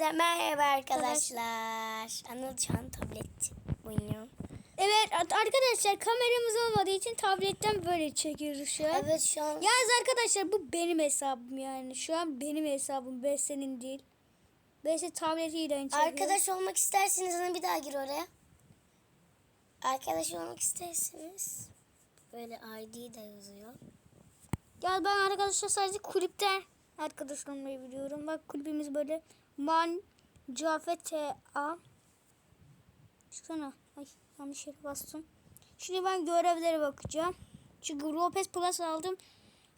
Hepinize merhaba arkadaşlar. Anıl şu an tablet oynuyor. Evet ar- arkadaşlar kameramız olmadığı için tabletten böyle çekiyoruz şu an. Evet şu an Yalnız arkadaşlar bu benim hesabım yani. Şu an benim hesabım. Ben senin değil. Ben ise tabletiyle çekiyorum. arkadaş olmak isterseniz hani bir daha gir oraya. Arkadaş olmak isterseniz böyle ID de yazıyor. Ya ben arkadaşlar sadece kulüpten arkadaş olmayı biliyorum. Bak kulübümüz böyle Man Cafet T.A. Çıksana. Ay yanlış yere bastım. Şimdi ben görevlere bakacağım. Çünkü Ropes Plus aldım.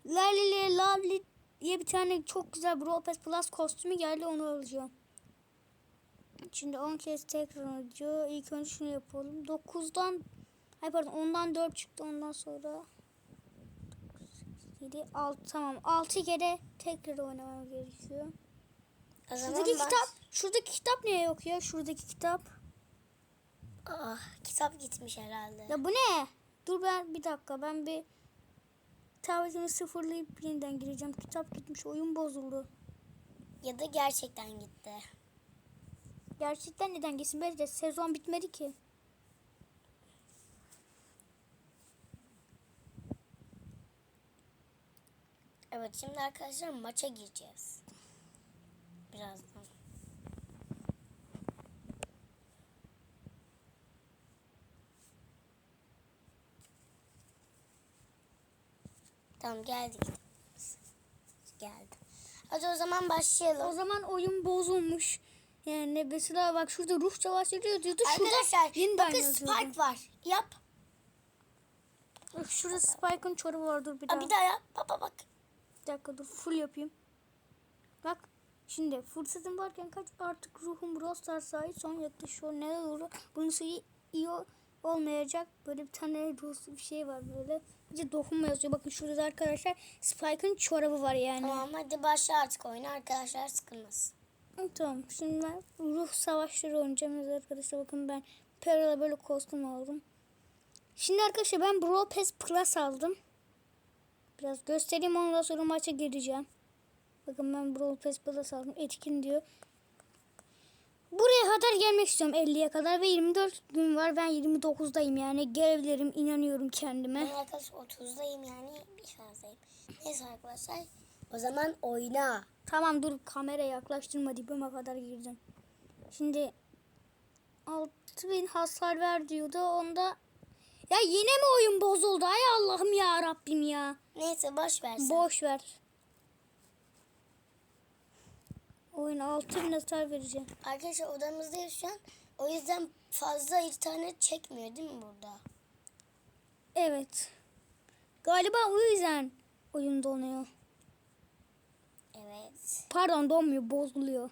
Lalili Lavli diye bir tane çok güzel bir Ropes Plus kostümü geldi onu alacağım. Şimdi 10 kez tekrar ediyor. İlk önce şunu yapalım. 9'dan Ay pardon ondan 4 çıktı ondan sonra 7 6 tamam 6 kere tekrar oynamam gerekiyor. O Şuradaki kitap şuradaki kitap niye yok ya? Şuradaki kitap. Ah, kitap gitmiş herhalde. Ya bu ne? Dur ben bir dakika ben bir tabletimi sıfırlayıp yeniden gireceğim. Kitap gitmiş oyun bozuldu. Ya da gerçekten gitti. Gerçekten neden gitsin? Belki de sezon bitmedi ki. Evet şimdi arkadaşlar maça gireceğiz. Birazdan. Tamam geldik. Geldi. Hadi o zaman O başlayalım. zaman oyun bozulmuş. Yani mesela bak şurada ruh savaşları diyordu. Arkadaşlar Şurada bakın. Spike var. Yap. Bak Şurada Spike'ın çorabı var dur bir Aa, daha. bir daha yap. Baba bak. Bir dakika dur full yapayım. Bak şimdi fırsatım varken kaç artık ruhum Brawl Stars'a ait son yaklaşıyor. Neler olur? Bunun iyi o- olmayacak. Böyle bir tane ruhsuz bir şey var böyle. De dokunma yazıyor. Bakın şurada arkadaşlar Spike'ın çorabı var yani. Tamam hadi başla artık oyunu arkadaşlar sıkılmasın. Tamam. Şimdi ben ruh savaşları oynayacağım. Arkadaşlar bakın ben Pera'da böyle kostüm aldım. Şimdi arkadaşlar ben Brawl Pass Plus aldım. Biraz göstereyim ondan sonra maça gireceğim. Bakın ben Brawl Pass Plus aldım. Etkin diyor. Buraya kadar gelmek istiyorum 50'ye kadar ve 24 gün var. Ben 29'dayım yani. Görevlerim inanıyorum kendime. Ben arkadaşlar 30'dayım yani bir fazlayım. Neyse arkadaşlar o zaman oyna. Tamam dur kamera yaklaştırma dibime kadar girdim. Şimdi 6000 hasar ver diyordu. Onda ya yine mi oyun bozuldu? Ay Allah'ım ya Rabbim ya. Neyse boş ver sen. Boş ver. Oyun 6000 hasar vereceğim. Arkadaşlar odamızdayız şu an. O yüzden fazla internet çekmiyor değil mi burada? Evet. Galiba o yüzden oyun donuyor. Evet. Pardon donmuyor, bozuluyor.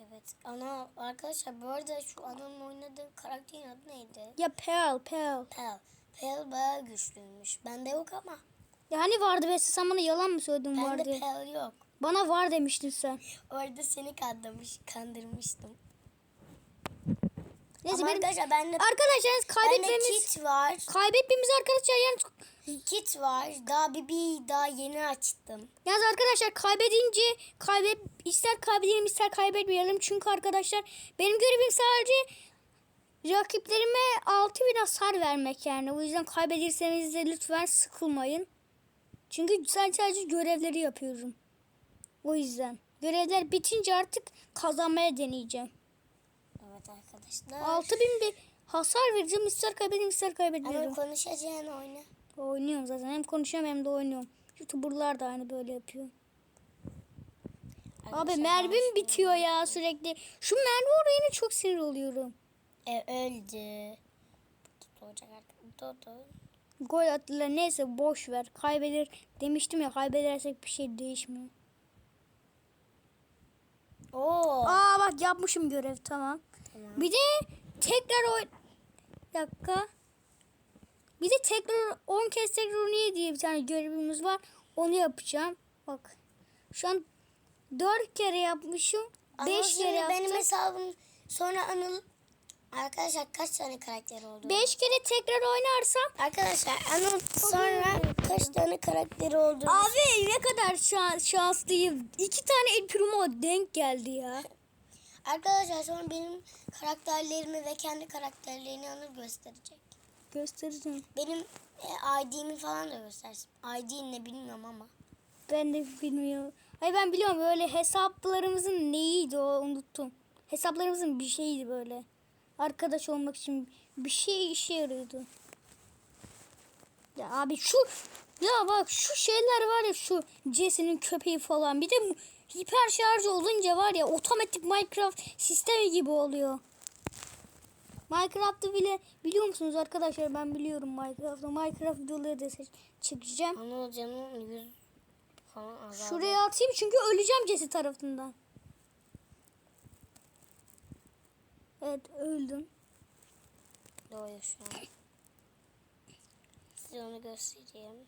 Evet. Ana arkadaşlar bu arada şu ananın oynadığı karakterin adı neydi? Ya Pearl, Pearl. Pel. Pel bayağı güçlüymüş. Bende yok ama. Ya hani vardı be sen bana yalan mı söyledin Bende vardı? Pel yok. Bana var demiştin sen. Orada seni kandırmış, kandırmıştım. Neyse Ama benim arkadaşlar bende, Arkadaşlar bende kaybetmemiz kit var. kaybetmemiz arkadaşlar yani Kit var. Daha bir, bir daha yeni açtım. yalnız arkadaşlar kaybedince kaybet ister kaybedelim ister kaybetmeyelim çünkü arkadaşlar benim görevim sadece rakiplerime 6000 hasar vermek yani o yüzden kaybedirseniz de lütfen sıkılmayın. Çünkü sadece, sadece görevleri yapıyorum. O yüzden görevler bitince artık kazanmaya deneyeceğim. Evet arkadaşlar. 6000 bir hasar vereceğim ister kaybedeyim ister kaybetmeyelim. Ama konuşacağın oyna. Oynuyorum zaten. Hem konuşuyorum hem de oynuyorum. YouTuber'lar da aynı böyle yapıyor. Abi mermim bitiyor ya sürekli. Şu mermi olayına çok sinir oluyorum. E, öldü. Tut olacak artık. Dodo. Gol attılar neyse boş ver. Kaybeder demiştim ya kaybedersek bir şey değişmiyor. Oo. Aa bak yapmışım görev tamam. Tamam. Bir de tekrar. Bir dakika. Bir de tekrar 10 kez tekrar oynuyor diye bir tane görevimiz var. Onu yapacağım. Bak. Şu an 4 kere yapmışım. Ama 5 şimdi kere yaptım. benim hesabım sonra Anıl Arkadaşlar kaç tane karakter oldu? 5 kere tekrar oynarsam Arkadaşlar Anıl sonra kaç tane karakteri olduğunu. Abi ne kadar şans, şanslıyım. İki tane El Primo denk geldi ya. Arkadaşlar sonra benim karakterlerimi ve kendi karakterlerini Anıl gösterecek. Göstereceğim. Benim e, ID'mi falan da göstersin. ID ne bilmiyorum ama. Ben de bilmiyorum. Hayır ben biliyorum böyle hesaplarımızın neyiydi o unuttum. Hesaplarımızın bir şeyiydi böyle. Arkadaş olmak için bir şey işe yarıyordu. Ya abi şu ya bak şu şeyler var ya şu Jesse'nin köpeği falan bir de hiper şarj olunca var ya otomatik Minecraft sistemi gibi oluyor. Minecraft'ı bile biliyor musunuz arkadaşlar ben biliyorum Minecraft'ı. Minecraft videoları da çekeceğim. Anıl canım yüz falan azaldı. Şuraya atayım çünkü öleceğim Jesse tarafından. Evet öldüm. Doğuyor şu an. Size onu göstereyim.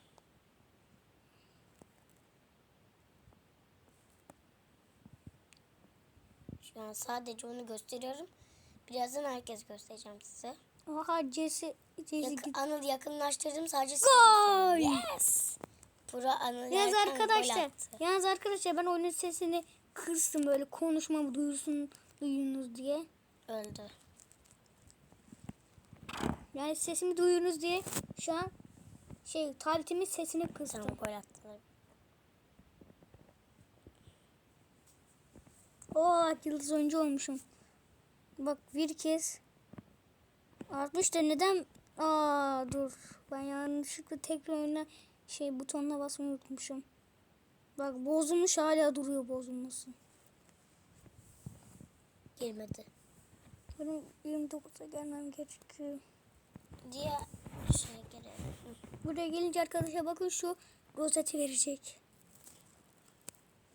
Şu an sadece onu gösteriyorum. Birazdan herkes göstereceğim size. Aha Jesse, Jesse Yak- git. Anıl yakınlaştırdım sadece Gol! Yes! Bura Anıl Yalnız arkadaşlar, yalnız arkadaşlar ben oyunun sesini kıstım böyle konuşmamı duyursun duyunuz diye. Öldü. Yani sesimi duyurunuz diye şu an şey tabletimin sesini kıstım. Tamam gol attılar. Oo yıldız oyuncu olmuşum. Bak bir kez artmış da neden aa dur ben yanlışlıkla tekrar oyuna şey butonuna basmayı unutmuşum. Bak bozulmuş hala duruyor bozulması. Girmedi. Benim 29'a gelmem gerekiyor. Diye şey gelelim. Buraya gelince arkadaşlar bakın şu rozeti verecek.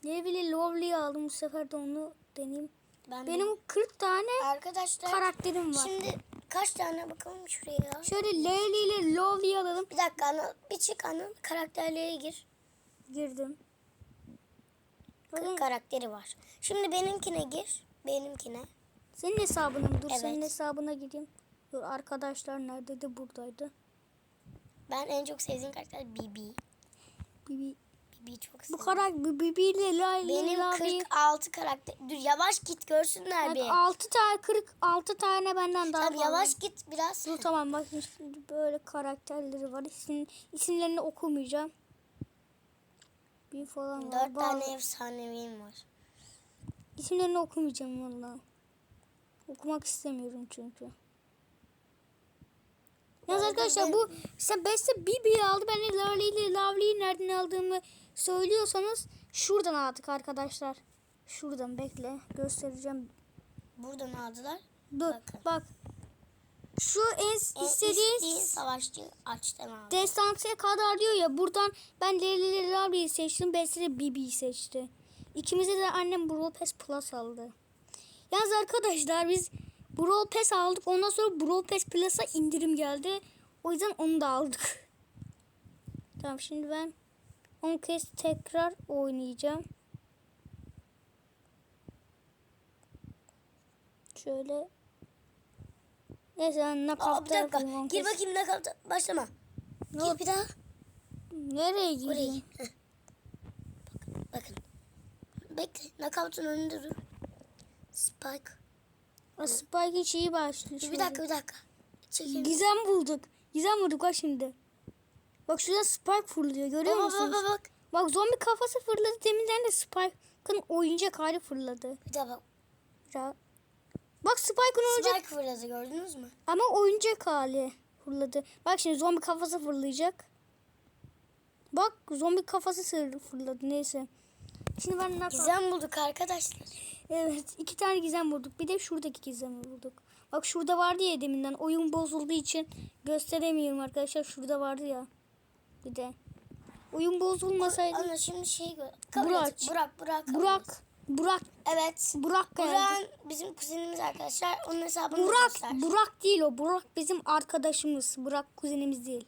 Ne bile Lovely'yi aldım bu sefer de onu deneyeyim. Ben Benim 40 tane arkadaşlar karakterim var. şimdi kaç tane bakalım şuraya. Şöyle Leyli ile Lovely'yi alalım. Bir dakika Anıl. Bir çık Anıl. Karakterlere gir. Girdim. Kırk Bakın karakteri var. Şimdi benimkine gir. Benimkine. Senin hesabına mı? Dur Evet. senin hesabına gireyim. Dur arkadaşlar neredeydi? Buradaydı. Ben en çok sevdiğim karakter Bibi. Bibi. Bibi çok Bu seviyorum. karakter Bibi ile Leyli Benim Lovely'yi. 46 karakter. Dur yavaş git görsünler Bak, bir. 6 tane 46 tane benden daha fazla. yavaş git biraz. Dur tamam bak şimdi böyle karakterleri var. İsim, isimlerini okumayacağım. Bir falan var. Dört Bazı- tane efsaneviyim var. İsimlerini okumayacağım valla. Okumak istemiyorum çünkü. Yalnız arkadaşlar bu sen Beste Bibi'yi aldı. Ben de Lale ile Lavli'yi nereden aldığımı söylüyorsanız şuradan aldık arkadaşlar. Şuradan bekle göstereceğim. Buradan aldılar. Dur Bakın. bak. Şu en istediğin istediğin savaşçı açtan aldı. destansiye kadar diyor ya buradan ben Lale ile Lavli'yi seçtim. Beste de Bibi'yi seçti. İkimize de annem Brawl Pass Plus aldı. Yalnız arkadaşlar biz Brawl Pass aldık. Ondan sonra Brawl Pass Plus'a indirim geldi. O yüzden onu da aldık. Tamam şimdi ben 10 kez tekrar oynayacağım. Şöyle Neyse ben Aa, bir dakika. Gir kez. bakayım ne kaldı. Başlama. Ne Gir bir daha. Nereye gireyim? Bakın. Bakın. Bekle. Knockout'un önünde dur. Spike. O Spike'in şeyi başlıyor. Bir dakika bir dakika. Çekil. Gizem bulduk. Gizem bulduk bak şimdi. Bak şurada Spike fırlıyor görüyor Baba musunuz? baba bak. Bak zombi kafası fırladı. Deminden de Spike'ın oyuncak hali fırladı. Bir daha bak. Ya. Bak Spike'ın oyuncak Spike fırladı gördünüz mü? ama oyuncak hali fırladı. Bak şimdi zombi kafası fırlayacak. Bak zombi kafası fırladı neyse. Şimdi ben ne Gizem bulduk arkadaşlar. Evet iki tane gizem bulduk. Bir de şuradaki gizemi bulduk. Bak şurada vardı ya deminden oyun bozulduğu için gösteremiyorum arkadaşlar. Şurada vardı ya. Bir de. Oyun bozulmasaydı. Ana şimdi şey gör. Burak. Burak. Burak. Burak. Burak. Evet. Burak. Burak bizim kuzenimiz arkadaşlar. Onun hesabını Burak. göster. Burak değil o. Burak bizim arkadaşımız. Burak kuzenimiz değil.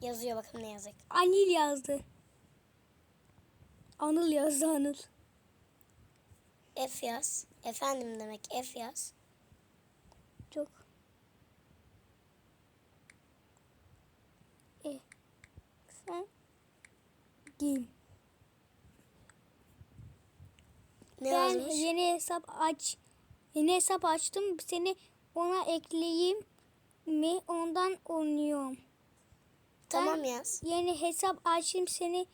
Yazıyor bakın ne yazık. Anil yazdı. Anıl yazdı Anıl. F yaz. Efendim demek F yaz. Çok. E. Sen ekleyeyim. Ne ben yazmış? yeni hesap aç. Yeni hesap açtım. Seni ona ekleyeyim mi? Ondan oynuyorum. Tamam Ben yaz. Yeni hesap açtım seni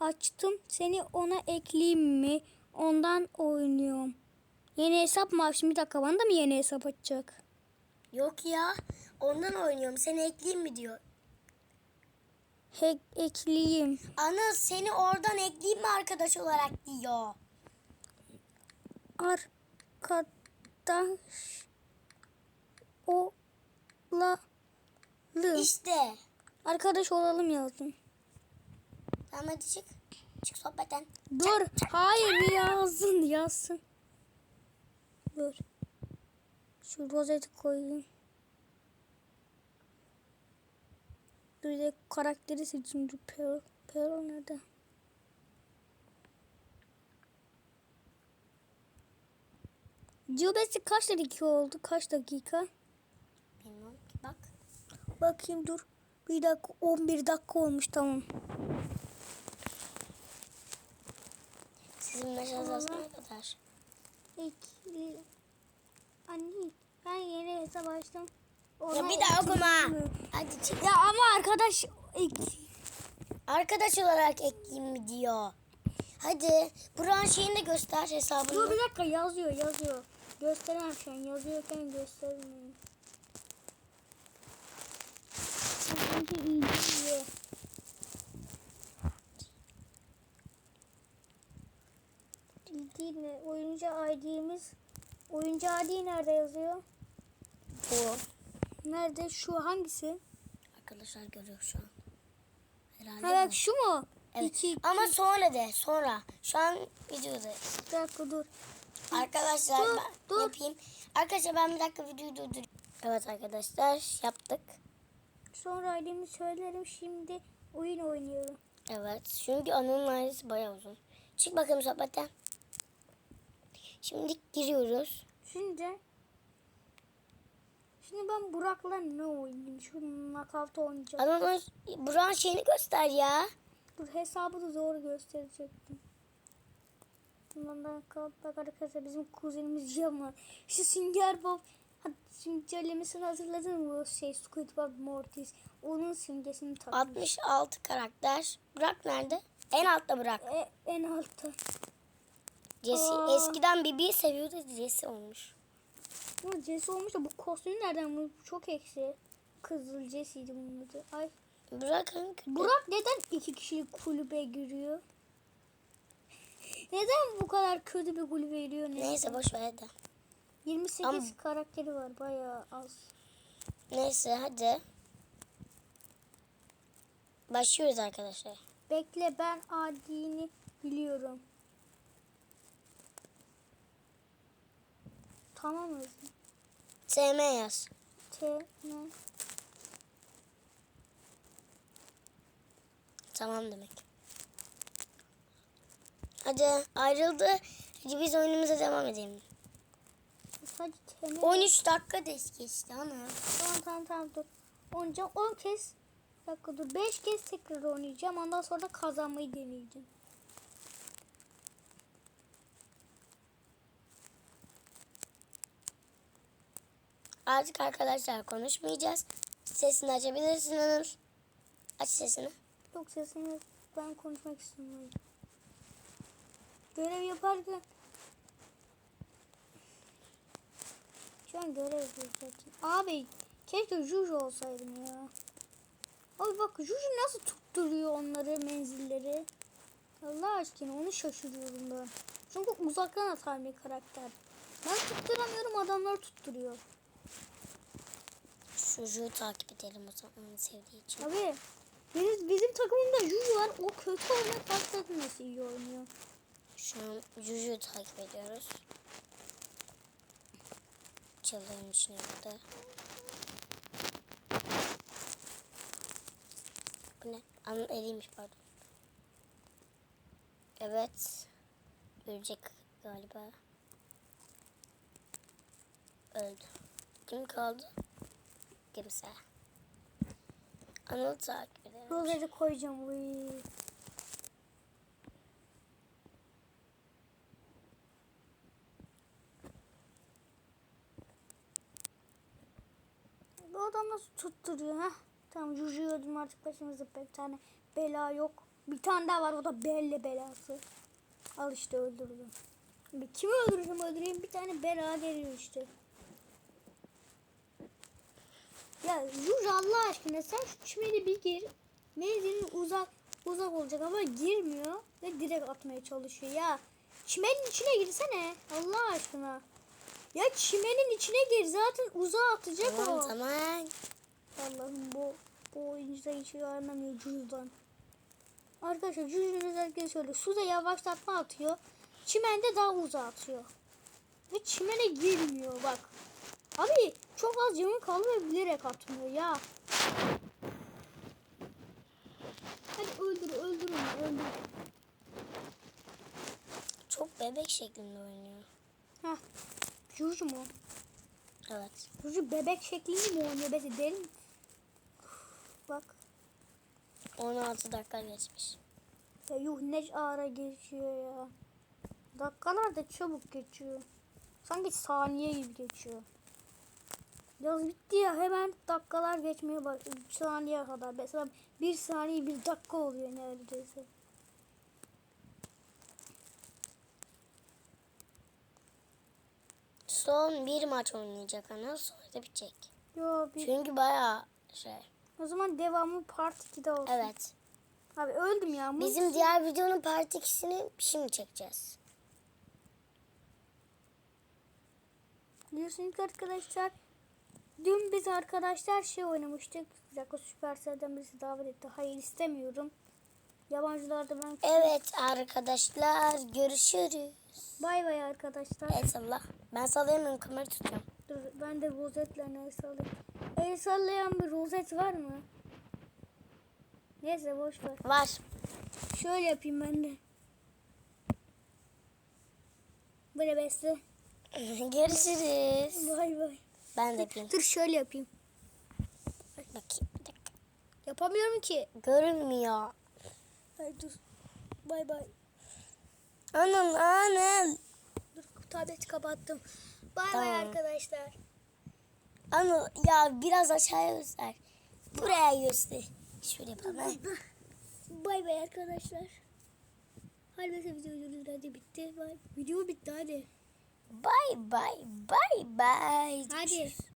açtım. Seni ona ekleyeyim mi? Ondan oynuyorum. Yeni hesap mı açtım? Bir dakika bana da mı yeni hesap açacak? Yok ya. Ondan oynuyorum. Seni ekleyeyim mi diyor. He, ekleyeyim. Ana seni oradan ekleyeyim mi arkadaş olarak diyor. Arkadaş olalım. İşte. Arkadaş olalım yazdım. Tamam hadi çık. Çık sohbetten. Dur. Hayır yazsın yazsın. Dur. Şu rozeti koyayım. Bir de karakteri seçeyim. Dur Pero. Pero nerede? Geobesi kaç dakika oldu? Kaç dakika? Bilmiyorum bak. Bakayım dur. Bir dakika 11 dakika olmuş tamam. Sizin mesaj yazısı ne kadar? İkili. Anne ben yeni hesap açtım. Ya Ona bir daha okuma. Hadi çık. Ya ama arkadaş Arkadaş olarak ekleyeyim mi diyor. Hadi. Buranın şeyini de göster Dur hesabını. bir dakika yazıyor yazıyor. Gösteremem şu an yazıyorken göstermiyorum. Çünkü iyi değil. İyi değil mi? Oyuncu ID'miz Oyuncu ID nerede yazıyor? Bu. Nerede? Şu hangisi? Arkadaşlar görüyor şu an. Herhalde Ha bak şu mu? Evet. İki, iki. Ama sonra de sonra. Şu an videoda. Bir dakika dur. Arkadaşlar Dur, ben dur. yapayım. Arkadaşlar ben bir dakika videoyu durdurayım. Evet arkadaşlar yaptık. Sonra ID'mi söylerim. Şimdi oyun oynuyorum. Evet. Çünkü Anıl'ın ailesi bayağı uzun. Çık bakalım sohbetten. Şimdi giriyoruz. Şimdi Şimdi ben Burak'la ne oynayayım? Şu knockout oynayacağım. Anıl'ın Burak'ın şeyini göster ya. Dur hesabı da zor gösterecektim. Bundan da kalk bak arkadaşlar bizim kuzenimiz Yaman. Şu Sünger Bob Hadi simgelemesini hatırladın mı? Şey Squidward Mortis. Onun simgesini takmış. 66 karakter. Burak nerede? En altta Burak. E, en altta. Jesse. Aa. Eskiden Bibi'yi seviyordu. Jesse olmuş. Bu Jesse olmuş da bu kostüm nereden bu? Çok eksi. Kızıl Jesse'ydi bunun adı. Ay. Burak'ın kötü. Burak neden iki kişilik kulübe giriyor? Neden bu kadar kötü bir kulübe giriyor? Ne? Neyse boş ver hadi. 28 Ama- karakteri var bayağı az. Neyse hadi. Başlıyoruz arkadaşlar. Bekle ben adini biliyorum. Tamam mı? SM yaz. T ne? Tamam demek. Hadi ayrıldı. Hadi biz oyunumuza devam edelim. Sadece T ne? 13 dakika da geçti ana. Tamam tamam tamam dur. Oynayacağım 10 kez. Bir dakika dur 5 kez tekrar oynayacağım. Ondan sonra da kazanmayı deneyeceğim. Artık arkadaşlar konuşmayacağız. Sesini açabilirsin Anıl. Aç sesini. Yok sesini ben konuşmak istemiyorum. Görev yaparken Şu an görev zaten. Abi keşke Juju olsaydım ya. Abi bak Juju nasıl tutturuyor onları menzilleri. Allah aşkına onu şaşırıyorum ben. Çünkü uzaktan atan bir karakter. Ben tutturamıyorum adamlar tutturuyor. Çocuğu takip edelim o zaman onu sevdiği için. Abi bizim, bizim takımımda Juju var. O kötü oynuyor. Takım nasıl iyi oynuyor. Şu an Juju'yu takip ediyoruz. Çalığın içine burada. Bu ne? Anın eliymiş pardon. Evet. Ölecek galiba. Öldü. Kim kaldı? kimse. Anıl takip edilmiş. Buraları koyacağım. Uy. Bu adam nasıl tutturuyor? Heh. Tamam yürüyordum artık başımızda pek tane bela yok. Bir tane daha var o da belle belası. Al işte öldürdüm. Kimi öldürdüm öldüreyim bir tane bela geliyor işte. Ya Juju Allah aşkına sen şu çimeni bir gir. Menzilin uzak uzak olacak ama girmiyor ve direkt atmaya çalışıyor ya. Çimenin içine girsene Allah aşkına. Ya çimenin içine gir zaten uzağa atacak Tamam o. tamam. Allah'ım bu bu oyuncuda hiç anlamıyor Juju'dan. Arkadaşlar Juju'nun özellikle şöyle suda yavaşlatma atıyor. Çimende daha uzağa atıyor. Ve çimene girmiyor bak. Abi çok az canı kaldı ve bilerek atmıyor ya. Hadi öldür öldür onu öldür. Çok bebek şeklinde oynuyor. Heh. Juju mu? Evet. Juju bebek şeklinde mi oynuyor? Besi deli mi? Bak. 16 dakika geçmiş. Ya yuh ne ara geçiyor ya. Dakikalar da çabuk geçiyor. Sanki saniye gibi geçiyor. Yaz bitti ya hemen dakikalar geçmeye başlıyor. Saniye kadar. Mesela bir saniye bir dakika oluyor neredeyse. Son bir maç oynayacak ana sonra da bitecek. Yo bir... Çünkü bayağı şey. O zaman devamı part 2'de olsun. Evet. Abi öldüm ya. Bizim diğer videonun part 2'sini şimdi çekeceğiz. Biliyorsunuz arkadaşlar dün biz arkadaşlar şey oynamıştık. Bir dakika Süpercell'den birisi davet etti. Hayır istemiyorum. Yabancılarda ben... Evet arkadaşlar görüşürüz. Bay bay arkadaşlar. El salla. Ben sallayamıyorum kamera tutuyorum. Dur ben de rozetle el sallayayım. El sallayan bir rozet var mı? Neyse boş ver. Var. Şöyle yapayım ben de. Böyle besle. görüşürüz. Bay bay. Ben de yapayım. Dur şöyle yapayım. Bakayım bir dakika. Yapamıyorum ki. Görünmüyor. Ay dur. Bay bay. Anam anam. Dur tableti kapattım. Bay bay Tamam. arkadaşlar. Anam ya biraz aşağıya göster. Buraya göster. Şöyle yapalım. ha. Bay bay arkadaşlar. Mesela videomuz hadi bitti. Bay. Video bitti hadi. Bye bye bye bye.